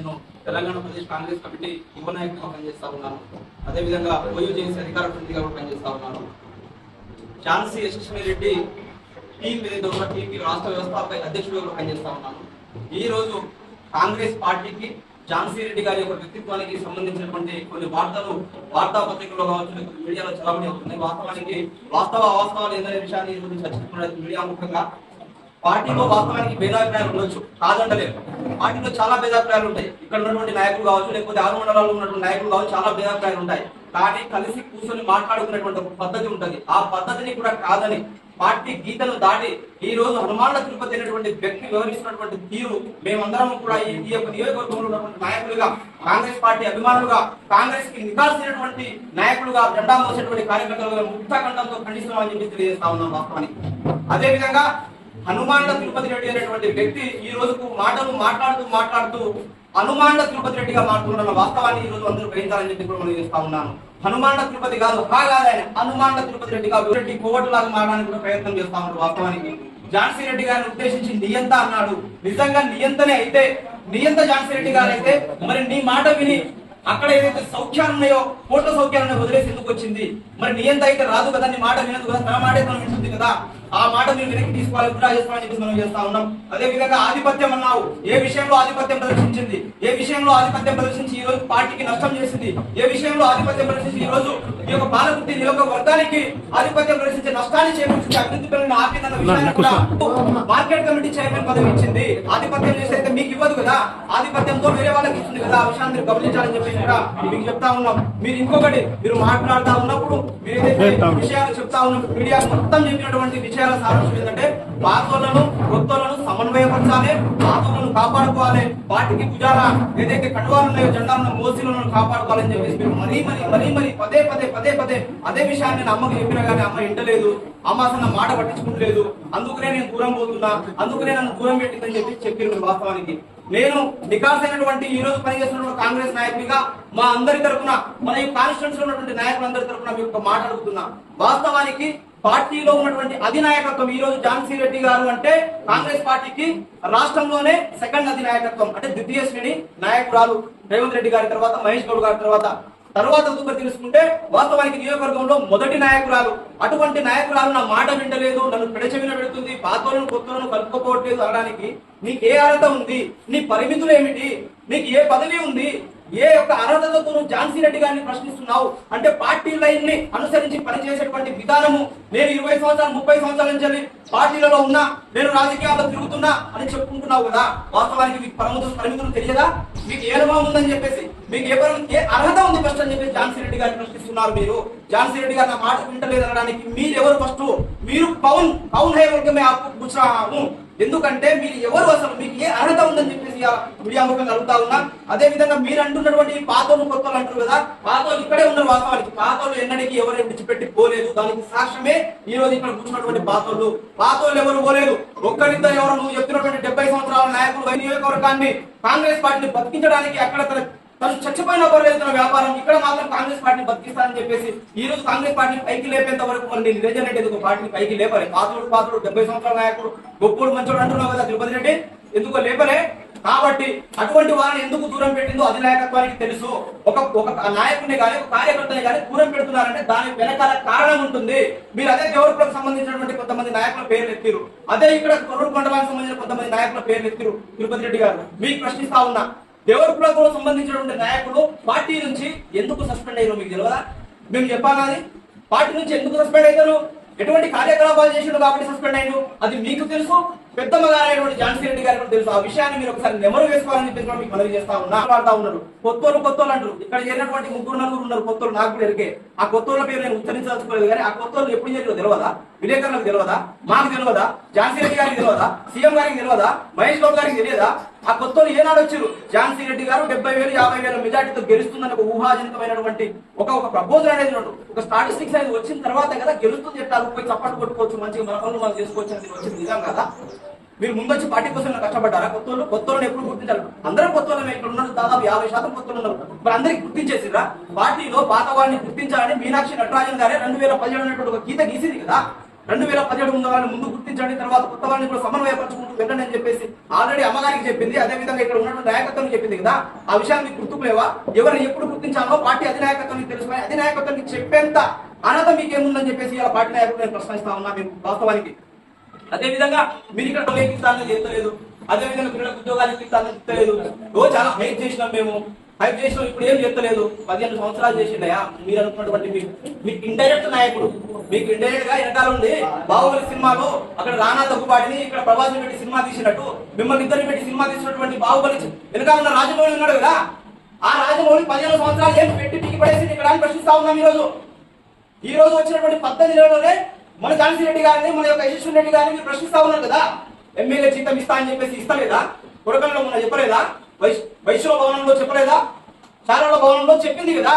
నేను తెలంగాణ ప్రదేశ్ కాంగ్రెస్ కమిటీ యువ నాయకుడిగా పనిచేస్తా ఉన్నాను. అదేవిధంగా ఓయూ చేసి అధికార ప్రతినిధిగా కూడా పనిచేస్తా ఉన్నాను. ఝాన్సీ యశస్వి రెడ్డి టీం ఏదైతే ఉందో రాష్ట్ర వ్యవస్థాపక అధ్యక్షుడిగా కూడా పనిచేస్తా ఉన్నాను. ఈ రోజు కాంగ్రెస్ పార్టీకి ఝాన్సీ రెడ్డి గారి యొక్క వ్యక్తిత్వానికి సంబంధించినటువంటి కొన్ని వార్తలు వార్తాపత్రికల్లో కావచ్చు మీడియాలో చలామణి అవుతున్నాయి. వాస్తవానికి వాస్తవ వాస్తవాలు ఏందనే విషయాన్ని ఈ మీడియా ముఖ్యంగా పార్టీలో వాస్తవానికి భేదాభిప్రాయాలు ఉండొచ్చు కాదంటలేదు. పార్టీలో చాలా భేదాభిప్రాయాలు ఉంటాయి. ఇక్కడ ఉన్నటువంటి నాయకులు కావచ్చు లేకపోతే ఆరు మండలాల్లో ఉన్నటువంటి నాయకులు కావచ్చు చాలా భేదాభిప్రాయాలు ఉంటాయి. కానీ కలిసి కూర్చొని మాట్లాడుకునేటువంటి ఒక పద్ధతి ఉంటుంది. ఆ పద్ధతిని కూడా కాదని పార్టీ గీతను దాటి ఈ రోజు హనుమానుల తిరుపతి అనేటువంటి వ్యక్తి వివరిస్తున్నటువంటి తీరు మేమందరం కూడా ఈ యొక్క నియోజకవర్గంలో ఉన్నటువంటి నాయకులుగా కాంగ్రెస్ పార్టీ అభిమానులుగా కాంగ్రెస్కి నికాల్సినటువంటి నాయకులుగా జెండా మోసేటువంటి కార్యకర్తలుగా ముక్తఖండంతో ఖండిస్తున్నామని చెప్పి తెలియజేస్తా ఉన్నాం వాస్తవానికి. అదే హనుమాండ తిరుపతి రెడ్డి అనేటువంటి వ్యక్తి ఈ రోజుకు మాటలు మాట్లాడుతూ మాట్లాడుతూ హనుమాండ తిరుపతి రెడ్డిగా మాట్లాడుతున్న వాస్తవాన్ని ఈ రోజు అందరూ గ్రహించాలని చెప్పి కూడా మనం చేస్తా ఉన్నాను. హనుమాండ తిరుపతి కాదు హా కాదు ఆయన తిరుపతి రెడ్డిగా రెడ్డి కోవట్లాగా మారడానికి కూడా ప్రయత్నం చేస్తా ఉన్నారు వాస్తవానికి. ఝాన్సీ రెడ్డి గారిని ఉద్దేశించి నియంత అన్నాడు. నిజంగా నియంతనే అయితే నియంత ఝాన్సీ రెడ్డి గారు అయితే మరి నీ మాట విని అక్కడ ఏదైతే సౌఖ్యాలు ఉన్నాయో కోట్ల సౌఖ్యాలు ఉన్నాయో వదిలేసి ఎందుకు వచ్చింది? మరి నియంత అయితే రాదు కదా నీ మాట వినదు కదా తన మాటే తను వింటుంది కదా? ఆ మాట మీరు వెనక్కి తీసుకోవాలి. కూడా చేసుకోవాలని చెప్పి మనం చేస్తా ఉన్నాం. అదే విధంగా ఆధిపత్యం అన్నావు. ఏ విషయంలో ఆధిపత్యం ప్రదర్శించింది? ఏ విషయంలో ఆధిపత్యం ప్రదర్శించి ఈ రోజు పార్టీకి నష్టం చేసింది? ఏ విషయంలో ఆధిపత్యం ప్రదర్శించి ఈ రోజు ఈ యొక్క పాలకుర్తి నియోజకవర్గానికి ఆధిపత్యం ప్రదర్శించే నష్టాన్ని చేకూర్చి అభివృద్ధి పనులను ఆపిందన్న విషయాన్ని మార్కెట్ కమిటీ చైర్మన్ పదవి ఇచ్చింది. ఆధిపత్యం చేసి అయితే మీకు ఇవ్వదు కదా. ఆధిపత్యంతో వేరే వాళ్ళకి ఇస్తుంది కదా. ఆ విషయాన్ని మీరు గమనించాలని చెప్పేసి కూడా మీకు చెప్తా ఉన్నాం. మీరు ఇంకొకటి మీరు మాట్లాడుతా ఉన్నప్పుడు మీరు ఏదైతే విషయాలు చెప్తా ఉన్నప్పుడు మీడియా మొత్తం చెప్పినటువంటి విషయాల సారాంశం ఏంటంటే పాతోళ్ళను కొత్తోళ్ళను సమన్వయపరచాలి పాతోళ్ళను కాపాడుకోవాలి వాటికి భుజాల ఏదైతే కటువాలు ఉన్నాయో జెండాలను మోసీలను కాపాడుకోవాలని చెప్పేసి మీరు మరీ మరీ మరీ మరీ పదే పదే పదే పదే అదే విషయాన్ని నేను అమ్మకి చెప్పినా కానీ అమ్మ ఇంటలేదు అమ్మ అసలు నా మాట పట్టించుకుంటలేదు. అందుకనే నేను దూరం పోతున్నా. అందుకనే నన్ను దూరం పెట్టిందని చెప్పి చెప్పిన వాస్తవానికి. నేను నికాసైనటువంటి ఈ రోజు పనిచేస్తున్న కాంగ్రెస్ నాయకుడిగా మా అందరి తరపున మన ఈ కాన్స్టిట్యూన్స్ ఉన్నటువంటి నాయకులందరి తరఫున మీకు ఒక వాస్తవానికి పార్టీలో ఉన్నటువంటి అధినాయకత్వం ఈ రోజు ఝాన్సీ రెడ్డి గారు అంటే కాంగ్రెస్ పార్టీకి రాష్ట్రంలోనే సెకండ్ అధినాయకత్వం అంటే ద్వితీయ శ్రేణి నాయకురాలు రేవంత్ రెడ్డి గారి తర్వాత మహేష్ గౌడ్ గారి తర్వాత. తర్వాత తదుపరి తెలుసుకుంటే వాస్తవానికి నియోజకవర్గంలో మొదటి నాయకురాలు. అటువంటి నాయకురాలు నా మాట వింటలేదు నన్ను పెడచెవిన పెడుతుంది పాతలను కొత్తలను కలుపుకోవట్లేదు అనడానికి నీకు ఏ అర్హత ఉంది? నీ పరిమితులు ఏమిటి? నీకు ఏ పదవి ఉంది? ఏ యొక్క అర్హతతో నువ్వు ఝాన్సీ రెడ్డి గారిని ప్రశ్నిస్తున్నావు? అంటే పార్టీ లైన్ని అనుసరించి పనిచేసేటువంటి విధానము నేను ఇరవై సంవత్సరాలు ముప్పై సంవత్సరాల నుంచి పార్టీలలో ఉన్నా నేను రాజకీయాల్లో తిరుగుతున్నా అని చెప్పుకుంటున్నావు కదా? వాస్తవానికి మీకు పరిమితులు పరిమితులు తెలియదా? మీకు ఏ అనుభవం ఉందని చెప్పేసి మీకు ఏ ఏ అర్హత ఉంది ఫస్ట్ అని చెప్పేసి ఝాన్సీ రెడ్డి గారిని ప్రశ్నిస్తున్నారు మీరు. ఝాన్సీ రెడ్డి గారు నా మాట వింటలేదు అనడానికి మీరు ఎవరు ఫస్ట్ మీరు పవన్ పవన్ హే వర్గమే ఆపు గుజరాము ఎందుకంటే మీరు ఎవరు అసలు? మీకు ఏ అర్హత ఉందని చెప్పేసి మీడియా ముఖంగా అడుగుతా ఉన్నా. అదే విధంగా మీరు అంటున్నటువంటి పాతోలు కొత్తలు అంటారు కదా పాతోళ్ళు ఇక్కడే ఉన్నారు వాస్తవానికి. పాతోళ్ళు ఎన్నడికి ఎవరు విడిచిపెట్టి పోలేదు. దానికి సాక్ష్యమే ఈ రోజు ఇక్కడ కూర్చున్నటువంటి పాతోళ్ళు. పాతోళ్ళు ఎవరు పోలేదు? ఒక్కరిద్దరు ఎవరు నువ్వు చెప్పినటువంటి డెబ్బై సంవత్సరాల నాయకులు నియోజకవర్గాన్ని కాంగ్రెస్ పార్టీని బతికించడానికి అక్కడ తన తను చచ్చిపోయిన ఒకరు వెళ్తున్న వ్యాపారం ఇక్కడ మాత్రం కాంగ్రెస్ పార్టీని బతికిస్తానని చెప్పేసి ఈ రోజు కాంగ్రెస్ పార్టీని పైకి లేపేంత వరకు మరి నేను నిరంజన్ రెడ్డి ఎందుకు పార్టీని పైకి లేపలే? పాత్రుడు పాత్రుడు డెబ్బై సంవత్సరాల నాయకుడు గొప్పడు మంచోడు అంటున్నావు కదా తిరుపతి రెడ్డి? ఎందుకో లేపలే? కాబట్టి అటువంటి వారిని ఎందుకు దూరం పెట్టిందో అధినాయకత్వానికి తెలుసు. ఒక ఒక నాయకుడిని కానీ ఒక కార్యకర్తని కానీ దూరం పెడుతున్నారంటే దాని వెనకాల కారణం ఉంటుంది. మీరు అదే దేవరపులకు సంబంధించినటువంటి కొంతమంది నాయకుల పేర్లు ఎత్తిరు అదే ఇక్కడ కొరూరు మండలానికి సంబంధించిన కొంతమంది నాయకుల పేర్లు ఎత్తిరు తిరుపతి రెడ్డి గారు. మీకు ప్రశ్నిస్తా ఉన్నా. దేవరపులకు సంబంధించినటువంటి నాయకులు పార్టీ నుంచి ఎందుకు సస్పెండ్ అయ్యారో మీకు తెలియదా మేము చెప్పాలని పార్టీ నుంచి ఎందుకు సస్పెండ్ అయ్యారు ఎటువంటి కార్యకలాపాలు చేసిండు కాబట్టి సస్పెండ్ అయ్యారు అది మీకు తెలుసు. పెద్దమ్మగారైనటువంటి ఝాన్సీ రెడ్డి గారు తెలుసు. ఆ విషయాన్ని మీరు ఒకసారి నెమరు వేసుకోవాలని చెప్పేసి కూడా మీకు మనవి చేస్తా ఉన్నా. వాడుతా ఉన్నారు. కొత్తోళ్ళు కొత్తోళ్ళు అంటారు. ఇక్కడ చేరినటువంటి ముగ్గురు నలుగురు ఉన్నారు. కొత్తోళ్ళు నాకు కూడా ఎరిగే ఆ కొత్తోళ్ళ పేరు నేను ఉచ్చరించదలుచుకోలేదు కానీ ఆ కొత్తోళ్ళు ఎప్పుడు చేరిలో తెలియదా విలేకరులకు తెలియదా మాకు తెలియదా ఝాన్సీ రెడ్డి గారికి తెలియదా సీఎం గారికి తెలియదా మహేష్ బాబు గారికి తెలియదా? ఆ కొత్తోళ్ళు ఏనాడు వచ్చారు? ఝాన్సీ రెడ్డి గారు డెబ్బై వేలు యాభై వేల మెజార్టీతో గెలుస్తుందని ఒక ఊహాజనకమైనటువంటి ఒక ఒక ప్రపోజల్ అనేది ఒక స్టాటిస్టిక్స్ అనేది వచ్చిన తర్వాత కదా గెలుస్తుంది చెప్పాలి పోయి చప్పట్లు కొట్టుకోవచ్చు మంచిగా మన పనులు మనం చేసుకోవచ్చు అనేది వచ్చింది. నిజం కదా? మీరు ముందొచ్చి పార్టీ కోసం కష్టపడ్డారా? కొత్తోళ్ళు కొత్తోళ్ళని ఎప్పుడు గుర్తించాలి అందరం కొత్తోళ్ళమే ఇక్కడ ఉన్నారు దాదాపు యాభై శాతం కొత్త ఉన్నారు. మరి అందరికి గుర్తించేసిరా పార్టీలో పాత వాడిని గుర్తించాలని మీనాక్షి నటరాజన్ గారే రెండు వేల పదిహేడు అనేటువంటి ఒక గీత గీసింది కదా? రెండు వేల పదిహేడు ఉన్న వాళ్ళని ముందు గుర్తించండి తర్వాత కొత్త వాళ్ళని కూడా సమన్వయపరచుకుంటూ వెళ్ళండి అని చెప్పేసి ఆల్రెడీ అమ్మగారికి చెప్పింది అదే విధంగా ఇక్కడ ఉన్నటువంటి నాయకత్వం చెప్పింది కదా? ఆ విషయాన్ని మీకు లేవా ఎవరిని ఎప్పుడు గుర్తించాలో పార్టీ అధినాయకత్వం తెలుసుకుని అధినాయకత్వం చెప్పేంత అర్హత మీకేముందని చెప్పేసి ఇలా పార్టీ నాయకులు నేను ప్రశ్నిస్తా ఉన్నా మేము వాస్తవానికి. అదే విధంగా మీరు ఇక్కడ ఉపయోగిస్తానని చెప్తలేదు అదే విధంగా పిల్లలకు ఉద్యోగాలు ఇప్పిస్తానని చెప్తలేదు ఓ చాలా హైప్ చేసినాం మేము. హైప్ చేసినాం ఇప్పుడు ఏం చెప్తలేదు పదిహేను సంవత్సరాలు చేసిండయా? మీరు అనుకున్నటువంటి మీకు మీకు ఇండైరెక్ట్ నాయకుడు. మీకు ఇండైరెక్ట్గా వెనకాల ఉంది బాహుబలి సినిమాలో అక్కడ రానా తగ్గుబాటిని ఇక్కడ ప్రభాస్ పెట్టి సినిమా తీసినట్టు మిమ్మల్ని ఇద్దరిని పెట్టి సినిమా తీసినటువంటి బాహుబలి వెనకాల ఉన్న రాజమౌళి ఉన్నాడు కదా? ఆ రాజమౌళి పదిహేను సంవత్సరాలు ఏం పెట్టి పికి పడేసి ఇక్కడ ప్రశ్నిస్తా ఉన్నాం ఈ రోజు ఈ రోజు వచ్చినటువంటి పద్దెనిమిది నెలలోనే మన ఝాన్సీ రెడ్డి గారిని మన యొక్క యశస్వి రెడ్డి గారిని ప్రశ్నిస్తా ఉన్నారు కదా? ఎమ్మెల్యే జీతం ఇస్తా అని చెప్పేసి ఇస్తలేదా? కొడకల్లో మొన్న చెప్పలేదా? వైశ్వ భవనంలో చెప్పలేదా? చారాల భవనంలో చెప్పింది కదా?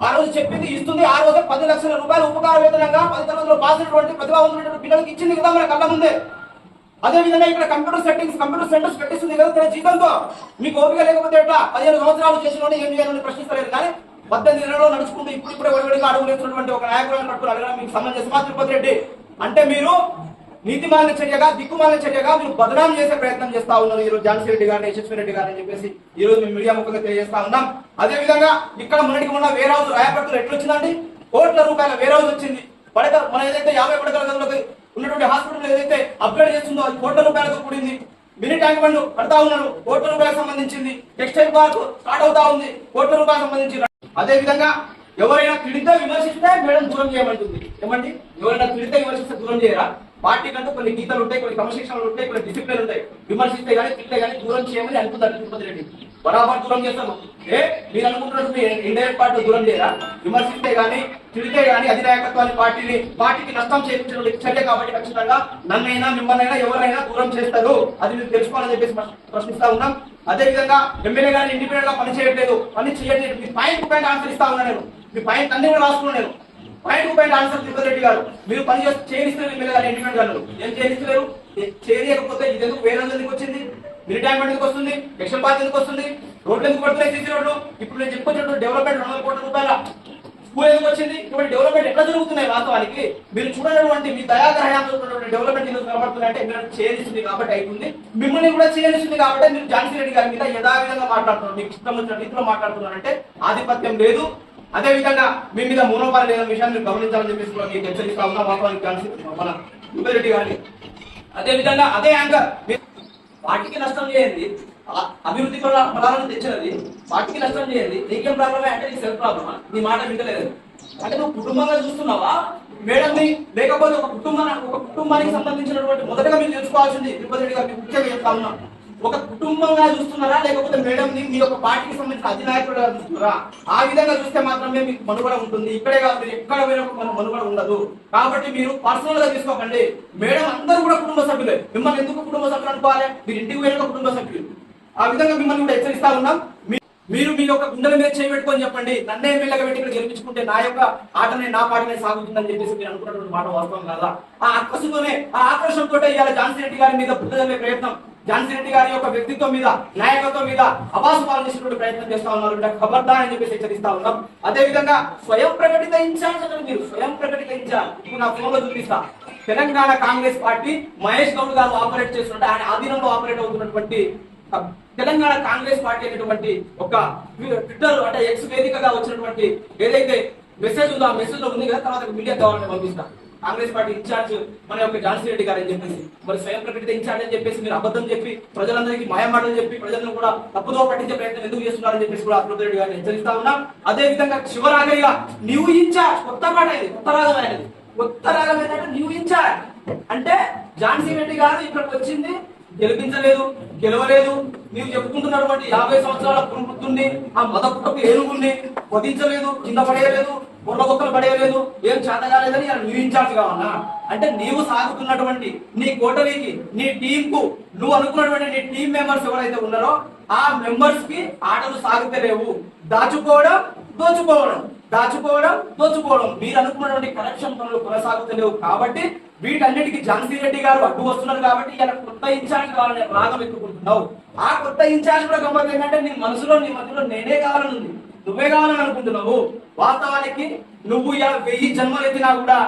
ఆ రోజు చెప్పింది ఇస్తుంది. ఆ రోజు పది లక్షల రూపాయలు ఉపకార వేతనంగా పది తరగతిలో పాస్ అయినటువంటి ప్రతిభావంతున్నటువంటి పిల్లలకి ఇచ్చింది కదా మన కళ్ళ ముందే? అదే విధంగా ఇక్కడ కంప్యూటర్ సెట్టింగ్స్ కంప్యూటర్ సెంటర్స్ పెట్టిస్తుంది కదా తన జీతంతో? మీకు ఓపిక లేకపోతే ఎట్లా? పదిహేను సంవత్సరాలు చేసిన ఏం చేయాలని ప్రశ్నిస్తలేదు కానీ పద్దెనిమిది నెలలో నడుచుకుంటూ ఇప్పుడు ఇప్పుడే ఒడివడిగా అడుగులేస్తున్నటువంటి ఒక నాయకులను పట్టుకుని అడగడం మీకు సంబంధించి మా తిరుపతి రెడ్డి. అంటే మీరు నీతిమాలిన చర్యగా దిక్కుమాలిన చర్యగా మీరు బదనాం చేసే ప్రయత్నం చేస్తా ఉన్నారు ఈరోజు ఝాన్సీ రెడ్డి గారిని యశస్వి రెడ్డి గారిని చెప్పేసి ఈ రోజు మేము మీడియా ముఖంగా తెలియజేస్తా ఉన్నాం. అదే విధంగా ఇక్కడ మొన్నటికి మొన్న వేరే హౌస్ రాయపట్టులు ఎట్లొచ్చిందండి? కోట్ల రూపాయల వేరే వచ్చింది. పడక మన ఏదైతే యాభై పడకల గదులకు ఉన్నటువంటి హాస్పిటల్ ఏదైతే అప్గ్రేడ్ చేస్తుందో అది కోట్ల రూపాయలతో కూడింది. మినీ ట్యాంక్ బండ్ కడతా ఉన్నారు. కోట్ల రూపాయలకు సంబంధించింది. టెక్స్టైల్ పార్క్ స్టార్ట్ అవుతా ఉంది. కోట్ల రూపాయలకు సంబంధించి అదే విధంగా ఎవరైనా తిడితే విమర్శిస్తే మేడం దూరం చేయమంటుంది ఏమండి? ఎవరైనా తిడితే విమర్శిస్తే దూరం చేయరా? పార్టీ కంటే కొన్ని గీతలు ఉంటాయి కొన్ని క్రమశిక్షణలు ఉంటాయి కొన్ని డిసిప్లిన్ ఉంటాయి. విమర్శిస్తే కానీ తిట్టే కానీ దూరం చేయమని అనుకుంటారు తిరుపతి రెడ్డి. బరాబర్ దూరం చేస్తాను ఏ? మీరు అనుకుంటున్నట్టు ఇండైరెక్ట్ పార్టీ దూరం చేయరా? విమర్శిస్తే గానీ తిడితే గానీ అధినాయకత్వాన్ని పార్టీని పార్టీకి నష్టం చేయించినటువంటి చర్య కాబట్టి ఖచ్చితంగా నన్నైనా మిమ్మల్నైనా ఎవరైనా దూరం చేస్తారు. అది మీరు తెలుసుకోవాలని చెప్పేసి ప్రశ్నిస్తా ఉన్నాం. అదే విధంగా ఎమ్మెల్యే గారు ఇండిపెండెంట్గా పని చేయట్లేదు. పని చేయట్లేదు. మీ పాయింట్ పాయింట్ ఆన్సర్ ఇస్తా ఉన్నా నేను. మీ పాయింట్ అన్ని కూడా రాసుకున్నాను point point answer Tirupati Reddy గారు. మీరు పని చేసి చేయనిస్తారు ఎమ్మెల్యే గారు ఇండిపెండెంట్ గారు. ఏం చేయనిస్తలేరు చేయకపోతే చేయలేకపోతే ఇది ఎందుకు వేరే ఎందుకు వచ్చింది? రిటైర్మెంట్ ఎందుకు వస్తుంది? ఎక్షన్ పార్క్ ఎందుకు వస్తుంది? రోడ్లు ఎందుకు పడుతున్నాయి సీసీ రోడ్లు? ఇప్పుడు నేను చెప్పుకొచ్చినట్టు డెవలప్మెంట్ రెండు వందల కోట్ల రూపాయల స్కూల్ ఎందుకు వచ్చింది. ఇప్పుడు డెవలప్మెంట్ ఎక్కడ జరుగుతున్నాయి వాస్తవానికి? మీరు చూడనటువంటి మీ దయాగ్రహాలు డెవలప్మెంట్ కనబడుతున్నాయి అంటే మీరు చేయాల్సింది కాబట్టి అవుతుంది మిమ్మల్ని కూడా చేయాల్సింది కాబట్టి మీరు ఝాన్సీ రెడ్డి గారి మీద యథావిధంగా మాట్లాడుతున్నారు. మీకు ఇష్టం వచ్చిన రీతిలో మాట్లాడుతున్నారంటే ఆధిపత్యం లేదు. అదే విధంగా మీ మీద మూనోపాలు లేదన్న విషయాన్ని మీరు గమనించాలని చెప్పేసి కూడా మీకు హెచ్చరిస్తా ఉన్నా వాస్తవానికి ఝాన్సీ మన యువరెడ్డి గారిని. అదే విధంగా అదే యాంకర్ వాటికి నష్టం చేయండి. అభివృద్ధి పర- ఫలాలను తెచ్చినది. వాటికి నష్టం చేయండి. నీకేం ప్రాబ్లమే అంటే నీకు సెల్ఫ్ ప్రాబ్లమా నీ మాట వింటలేదు. అంటే నువ్వు కుటుంబంగా చూస్తున్నావా? మేడం ని లేకపోతే ఒక కుటుంబం ఒక కుటుంబానికి సంబంధించినటువంటి మొదటగా మీరు తెలుసుకోవాల్సింది తిరుపతి రెడ్డి గారు ముఖ్యంగా చెప్తా ఉన్నా. ఒక కుటుంబంగా చూస్తున్నారా? లేకపోతే మేడం ని మీ యొక్క పార్టీకి సంబంధించిన అధినాయకుడుగా చూస్తున్నారా? ఆ విధంగా చూస్తే మాత్రమే మీకు మనుగడ ఉంటుంది. ఇక్కడే కాదు మీరు ఎక్కడ పోయినప్పుడు మన మనుగడ ఉండదు. కాబట్టి మీరు పర్సనల్గా తీసుకోకండి. మేడం అందరూ కూడా కుటుంబ సభ్యులే. మిమ్మల్ని ఎందుకు కుటుంబ సభ్యులు అనుకోవాలి? మీరు ఇంటికి పోయిన కుటుంబ సభ్యులు. ఆ విధంగా మిమ్మల్ని కూడా హెచ్చరిస్తా ఉన్నాం. మీరు మీ యొక్క గుండెల మీద చేయబెట్టుకొని చెప్పండి. నన్నే ఎమ్మెల్యేగా పెట్టి ఇక్కడ గెలిపించుకుంటే నా యొక్క ఆటనే నా పాటనే సాగుతుందని చెప్పేసి మీరు అనుకున్నటువంటి మాట వాస్తవం కాదా? ఆ అక్కసుతోనే ఆ ఆక్రోషంతో ఇవాళ ఝాన్సీ రెడ్డి గారి మీద బుద్ధ ప్రయత్నం. ఝాన్సీ రెడ్డి గారి యొక్క వ్యక్తిత్వం మీద నాయకత్వం మీద అవాసు పాలనేసినటువంటి ప్రయత్నం చేస్తా ఉన్నారు. బిడ్డ ఖబర్దార్ అని చెప్పేసి హెచ్చరిస్తా ఉన్నాం. అదే విధంగా స్వయం ప్రకటిత ఇన్ఛార్జ్ మీరు స్వయం ప్రకటిత ఇన్ఛార్జ్. ఇప్పుడు నా ఫోన్లో చూపిస్తా. తెలంగాణ కాంగ్రెస్ పార్టీ మహేష్ గౌడ్ గారు ఆపరేట్ చేస్తున్నట్టు ఆయన ఆధీనంలో ఆపరేట్ అవుతున్నటువంటి తెలంగాణ కాంగ్రెస్ పార్టీ అనేటువంటి ఒక ట్విట్టర్ అంటే ఎక్స్ వేదికగా వచ్చినటువంటి ఏదైతే మెసేజ్ ఉందో ఆ మెసేజ్లో ఉంది కదా తర్వాత మీడియా ద్వారా పంపిస్తా. కాంగ్రెస్ పార్టీ ఇన్ఛార్జ్ మన యొక్క ఝాన్సీ రెడ్డి గారు అని చెప్పేసి. మరి స్వయం ప్రకటిత ఇన్ఛార్జ్ అని చెప్పేసి మీరు అబద్ధం చెప్పి ప్రజలందరికీ మాయమాటలు చెప్పి ప్రజలను కూడా తప్పుదో పట్టించే ప్రయత్నం ఎందుకు చేస్తున్నారని చెప్పేసి కూడా అభివృద్ధి రెడ్డి గారిని హెచ్చరిస్తా ఉన్నాం. అదే విధంగా శివరాగయ్య న్యూ ఇన్ఛార్జ్ కొత్త పాట ఇది కొత్త రాగం అనేది. కొత్త రాగం ఏంటంటే న్యూ ఇన్ఛార్జ్ అంటే ఝాన్సీ రెడ్డి గారు ఇక్కడికి వచ్చింది గెలిపించలేదు గెలవలేదు. మీరు చెప్పుకుంటున్నటువంటి యాభై సంవత్సరాల పురుగుతుండి ఆ మద పుట్టకు ఏనుగుండి వధించలేదు కింద పడేయలేదు బుర్రగొక్కలు పడేయలేదు. ఏం చేత కాలేదని ఆయన నీవు ఇన్ఛార్జ్ అంటే నీవు సాగుతున్నటువంటి నీ కోటరీకి నీ టీం కు నువ్వు అనుకున్నటువంటి నీ టీం మెంబర్స్ ఎవరైతే ఉన్నారో ఆ మెంబర్స్కి ఆటలు సాగుతలేవు దాచుకోవడం దోచుకోవడం. దాచుకోవడం దోచుకోవడం. మీరు అనుకున్నటువంటి కరప్షన్ పనులు కొనసాగుతలేవు. కాబట్టి వీటన్నిటికీ ఝాన్సీ రెడ్డి గారు అడ్డు వస్తున్నారు కాబట్టి ఇలా కొత్త ఇన్ఛార్జ్ కావాలని రాగం ఎక్కుకుంటున్నావు. ఆ కొత్త ఇన్ఛార్జ్ కూడా గమ్మత్ ఏంటంటే నీ మనసులో నీ మధ్యలో నేనే కావాలనుంది. నువ్వే కావాలని అనుకుంటున్నావు వాస్తవానికి నువ్వు ఇలా వెయ్యి జన్మలు ఎత్తినా కూడా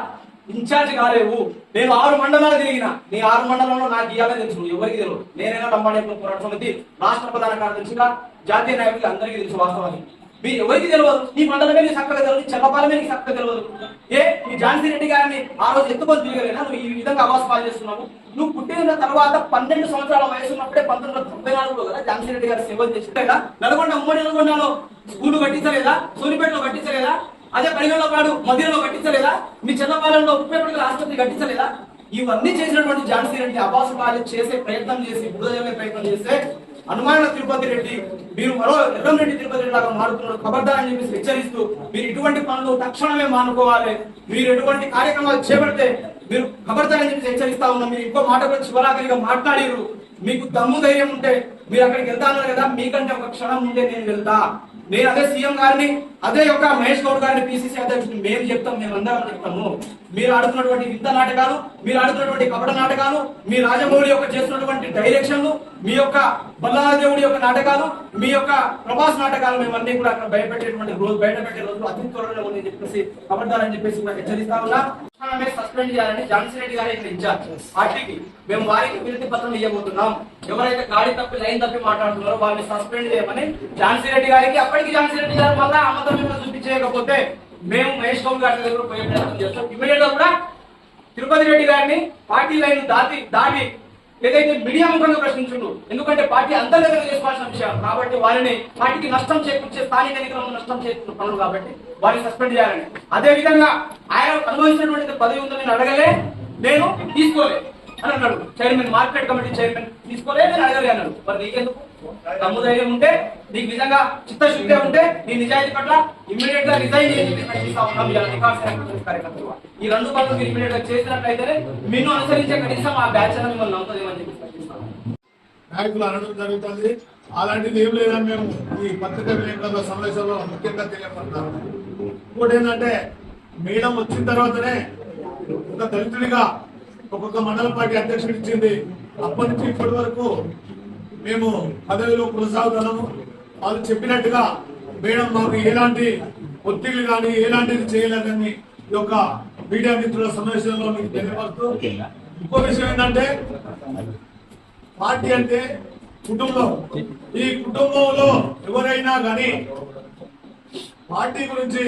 ఇన్ఛార్జ్ కాలేవు. నేను ఆరు మండలాలు తిరిగిన. నీ ఆరు మండలంలో నాకు ఇవ్వాలని తెలుసు. ఎవరికి తెలియదు నేనైనా లంబాడేపు పోరాట సమితి రాష్ట్ర ప్రధాన కార్యదర్శిగా జాతీయ నాయకులు అందరికీ తెలుసు వాస్తవానికి. మీ ఎవరికి తెలియదు నీ మండల మీద చక్కగా తెలియదు నీ మీద చక్కగా తెలియదు ఏ? నీ ఝాన్సీ రెడ్డి గారిని ఆ రోజు ఎత్తుకొని తిరగలేనా? నువ్వు ఈ విధంగా అవాస్పాలు చేస్తున్నావు. నువ్వు పుట్టిన తర్వాత పన్నెండు సంవత్సరాల వయసు ఉన్నప్పుడే పంతొమ్మిది వందల తొంభై నాలుగులో కదా ఝాన్సీ రెడ్డి గారు సేవలు చేసిందా నల్గొండ ఉమ్మడి నల్గొండలో స్కూల్ కట్టించలేదా? సోనిపేటలో కట్టించలేదా? అదే పరిగణలో కాడు మధ్యలో కట్టించలేదా? మీ చిన్నపాలెంలో ఉపయోగపడిన ఆసుపత్రి కట్టించలేదా? ఇవన్నీ చేసినటువంటి ఝాన్సీ రెడ్డి అవాసు పాలు చేసే ప్రయత్నం చేసి బుడజల్లే ప్రయత్నం చేస్తే అనుమాన తిరుపతి రెడ్డి మీరు మరో ఎర్రంరెడ్డి తిరుపతి రెడ్డి లాగా మారుతున్నారు. ఖబర్దార్ అని చెప్పేసి హెచ్చరిస్తూ మీరు ఇటువంటి పనులు తక్షణమే మానుకోవాలి. మీరు ఎటువంటి కార్యక్రమాలు చేపడితే మీరు ఖబర్దార్ అని చెప్పేసి హెచ్చరిస్తా ఉన్నాం. మీరు ఇంకో మాట కూడా చివరాఖరిగా మాట్లాడారు మీకు దమ్ము ధైర్యం ఉంటే మీరు అక్కడికి వెళ్తాను కదా మీకంటే ఒక క్షణం ఉంటే నేను వెళ్తా. నేను అదే సీఎం గారిని అదే యొక్క మహేష్ గౌడ్ గారిని పిసిసి అధ్యక్షుడిని మేము చెప్తాం మేము అందరం చెప్తాము. మీరు ఆడుతున్నటువంటి వింత నాటకాలు మీరు ఆడుతున్నటువంటి కపట నాటకాలు మీ రాజమౌళి యొక్క చేస్తున్నటువంటి డైరెక్షన్లు మీ యొక్క బల్లాదేవుడి యొక్క నాటకాలు మీ యొక్క ప్రభాస్ నాటకాలు మేమన్నీ కూడా అక్కడ భయపెట్టేటువంటి రోజు బయట పెట్టే రోజులు అతి త్వరలో ఉంది చెప్పేసి కబడ్డారని చెప్పేసి కూడా హెచ్చరిస్తా ఉన్నా. సస్పెండ్ చేయాలని ఝాన్సీ రెడ్డి గారు ఇక్కడ ఇన్ఛార్జ్ పార్టీకి మేము వారికి వినతి పత్రం ఇవ్వబోతున్నాం. ఎవరైతే గాడి తప్పి లైన్ తప్పి మాట్లాడుతున్నారో వారిని సస్పెండ్ చేయమని ఝాన్సీ రెడ్డి గారికి అప్పటికి జాన్సీ రెడ్డి గారు మళ్ళా అమతం మీద చూపించేయకపోతే మేము మహేష్ గౌడ్ గారి దగ్గర పోయే ప్రయత్నం చేస్తాం. ఇమీడియట్గా కూడా తిరుపతి రెడ్డి గారిని పార్టీ లైన్ దాటి దాటి ఏదైతే మీడియా ముఖంగా ప్రశ్నించుండు ఎందుకంటే పార్టీ అంతర్గతంగా చేసుకోవాల్సిన విషయం. కాబట్టి వారిని పార్టీకి నష్టం చేకూర్చే స్థానిక ఎన్నికలను నష్టం చేస్తున్న పనులు కాబట్టి వారిని సస్పెండ్ చేయాలని. అదే విధంగా ఆయన అనుభవించినటువంటి పదవి ఉందని నేను అడగలే నేను తీసుకోలేదు అని అన్నాడు. చైర్మన్ మార్కెట్ కమిటీ చైర్మన్ తీసుకోలే నేను అడగలే అన్నాడు. మరి నీకెందుకు? దమ్ము ధైర్యం ఉంటే నీకు నిజంగా చిత్తశుద్ధి ఉంటే నీ నిజాయితీ పట్ల ఇమ్మీడియట్గా రిజైన్ కార్యకర్తలు. ఈ రెండు పనులు మీరు ఇమ్మీడియట్గా చేసినట్లయితేనే నిన్ను అనుసరించే కనీసం ఆ బ్యాచ్ అని మిమ్మల్ని నమ్ముతుందేమని చెప్పి నాయకులు అనడం జరుగుతుంది. అలాంటిది ఏం లేదని మేము ఈ పత్రికా విలేకరుల సమావేశంలో ముఖ్యంగా తెలియపడతాము ఇంకోటి ఏంటంటే మేడం వచ్చిన తర్వాతనే ఒక దళితుడిగా ఒక్కొక్క మండల పార్టీ అధ్యక్షుడు ఇచ్చింది. అప్పటి నుంచి ఇప్పటి వరకు మేము పదవిలో కొనసాగుతున్నాము. వాళ్ళు చెప్పినట్టుగా మేడం మాకు ఎలాంటి ఒత్తిళ్ళు కానీ ఎలాంటిది చేయలేదని ఈ యొక్క మీడియా మిత్రుల సమావేశంలో మీకు తెలియపరుస్తూ ఇంకో విషయం ఏంటంటే పార్టీ అంటే కుటుంబం. ఈ కుటుంబంలో ఎవరైనా కానీ పార్టీ గురించి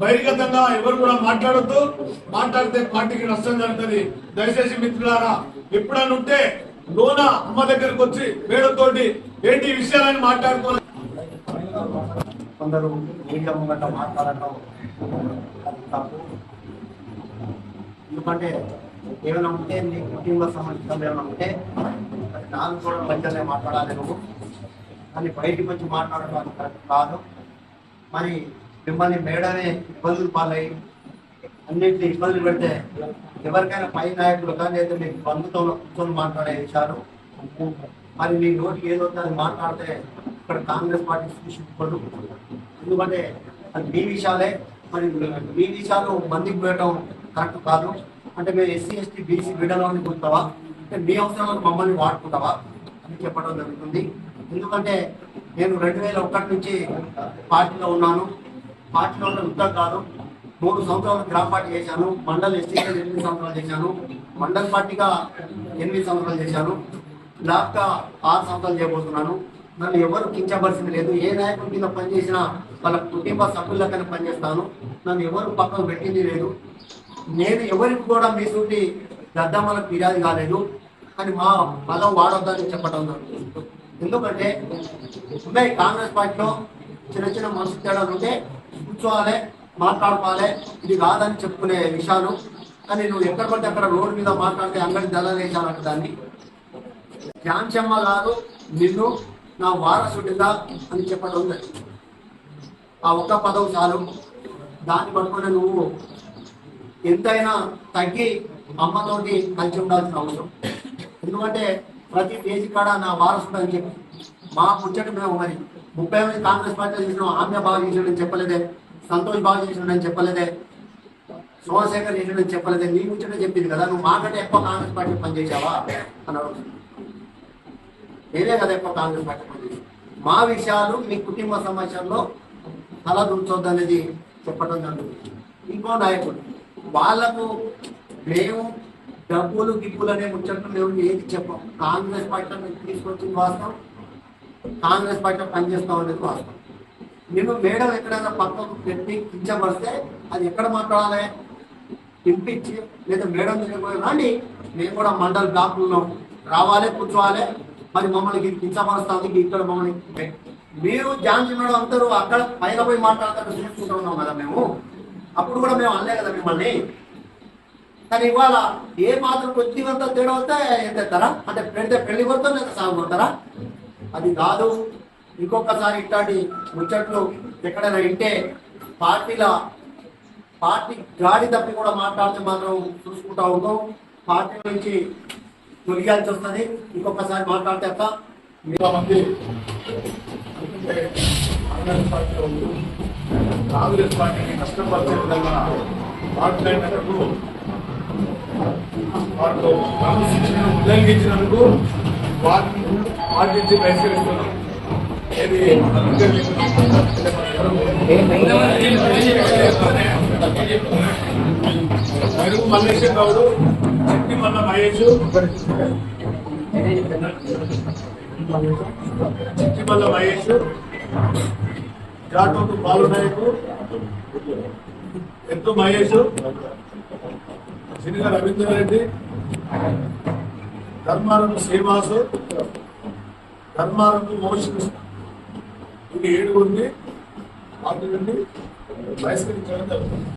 బహిర్గతంగా ఎవరు కూడా మాట్లాడద్దు. మాట్లాడితే పార్టీకి నష్టం జరుగుతుంది. దయచేసి మిత్రులారా ఎప్పుడైనా ఉంటే లోన అమ్మ దగ్గరకు వచ్చి వేడతోటి ఏంటి విషయాలని మాట్లాడుకోవాలి. కొందరు మీడియా ముంగట మాట్లాడటం తప్పు. ఎందుకంటే ఏమైనా ఉంటే నీ కుటుంబ సంబంధించిన ఏమైనా ఉంటే అది కూడా మంచిగానే మాట్లాడాలి నువ్వు. కానీ బయటికి వచ్చి మాట్లాడడం కరెక్ట్ కాదు. మరి మిమ్మల్ని మేడమే ఇబ్బందులు పాలై అన్నింటినీ ఇబ్బందులు పెడితే ఎవరికైనా పై నాయకులు కానీ అయితే మీకు బంధుతో కూర్చొని మాట్లాడే విషయాలు మరి మీ నోటికి ఏదో అది మాట్లాడితే ఇక్కడ కాంగ్రెస్ పార్టీ సూచించకూడదు ఎందుకంటే అది మీ విషయాలే మరి మీ విషయాలు మందికి పోయటం కరెక్ట్ కాదు. అంటే మేము ఎస్సీ ఎస్టీ బీసీ బిడ్డలోని కూర్చుతావా అంటే మీ అవసరాలకు మమ్మల్ని వాడుకుంటావా? అని చెప్పడం జరుగుతుంది. ఎందుకంటే నేను రెండు వేల ఒకటి నుంచి పార్టీలో ఉన్నాను. పార్టీలో ఉన్న ఉత్తర్ కాదు మూడు సంవత్సరాలు గ్రామ పార్టీ చేశాను మండల్ ఎస్టీగా ఎనిమిది సంవత్సరాలు చేశాను మండల్ పార్టీగా ఎనిమిది సంవత్సరాలు చేశాను బ్లాక్గా ఆరు సంవత్సరాలు చేయబోతున్నాను. నన్ను ఎవరు కించవలసింది లేదు. ఏ నాయకుడి మీద పనిచేసినా వాళ్ళ కుటుంబ సభ్యులకైనా పనిచేస్తాను. నన్ను ఎవరు పక్కన పెట్టింది లేదు. నేను ఎవరికి కూడా మీ సూటి దద్దమ్మలకు ఫిర్యాదు కాలేదు. కానీ మా బలం వాడొద్దని చెప్పడం ఎందుకంటే ఉన్నాయి కాంగ్రెస్ పార్టీలో చిన్న చిన్న మనసు తేడాలు ఉంటే కూర్చోవాలి మాట్లాడుకోవాలి. ఇది కాదని చెప్పుకునే విషయాలు. కానీ నువ్వు ఎక్కడ పడితే అక్కడ రోడ్డు మీద మాట్లాడితే అంగడి దళాలేసానంట దాన్ని. ఝాన్సమ్మ గారు నిన్ను నా వారసుడిగా అని చెప్పడం జరిగింది. ఆ ఒక్క పదవి చాలు. దాన్ని పట్టుకుని నువ్వు ఎంతైనా తగ్గి అమ్మతోటి కలిసి ఉండాల్సిన అవసరం. ఎందుకంటే ప్రతి పేజీ కాడ నా వారసుడు అని చెప్పి మా ముచ్చట మేము మరి ముప్పై మంది కాంగ్రెస్ పార్టీ చేసిన ఆమె బాగా చేసాడని చెప్పలేదే. సంతోష్ బాగా చేసాడని చెప్పలేదే. సోమశేఖర్ చేసాడని చెప్పలేదే. నీ ముచ్చట చెప్పింది కదా. నువ్వు మాకంటే ఎక్కువ కాంగ్రెస్ పార్టీ పనిచేసావా అన్నాడు. నేనే కదా ఎక్కువ కాంగ్రెస్ పార్టీ పనిచేసి మా విషయాలు మీ కుటుంబ సమస్యల్లో తల దూర్చొద్దు అనేది చెప్పడం జరుగుతుంది. ఇంకో నాయకుడు వాళ్ళకు మేము డబ్బులు గిబ్బులు అనే ముచ్చట్లు మేము ఏది చెప్పం. కాంగ్రెస్ పార్టీ మేము తీసుకొచ్చింది వాస్తవం. కాంగ్రెస్ పార్టీ పనిచేస్తాం అనేది వాస్తవం. నేను మేడం ఎక్కడైనా పక్కకు పెట్టి కించపడితే అది ఎక్కడ మాట్లాడాలి? తినిపించి లేదా మేడం దగ్గర పోయి మేము కూడా మండల బ్లాకుల్లో రావాలి కూర్చోవాలి. మరి మమ్మల్ని ఇది కించపరుస్తుంది ఇక్కడ మమ్మల్ని మీరు ధ్యానం మేడం అందరూ అక్కడ పైన పోయి మాట్లాడతారు చూసుకుంటూ ఉన్నాం కదా మేము. అప్పుడు కూడా మేము అనలే కదా మిమ్మల్ని. కానీ ఇవాళ ఏ మాత్రం కొద్దిగంత తేడా వస్తే ఎత్తేస్తారా అంటే పెడితే పెళ్ళి కొడతాం లేదా సాగు కొడతారా? అది కాదు. ఇంకొకసారి ఇట్లాంటి ముచ్చట్లు ఎక్కడైనా వింటే పార్టీల పార్టీ గాడి తప్పి కూడా మాట్లాడితే మాత్రం చూసుకుంటా ఉంటాం. పార్టీ నుంచి తొలగాల్సి వస్తుంది. ఇంకొకసారి మాట్లాడితే అక్క చాలా మంది కాంగ్రెస్ పార్టీని కష్టపరిచే విధంగా మాట్లాడినందుకు వాళ్ళు క్రమశిక్షణను ఉల్లంఘించినందుకు వారిని పార్టీ బహిష్కరిస్తున్నాం మరుగు మల్లేశ్వర గౌడు శక్తి మల్ల మహేష్ చిట్టిమల్ల మహేష్ జాటోకు బాలునాయకు ఎత్తు మహేష్ సినిగా రవీంద్ర రెడ్డి ధర్మారం శ్రీనివాసు ధర్మారం మోషన్ ఇది ఏడుగురిని వాటి నుండి బహిష్కరించడం జరుగుతుంది.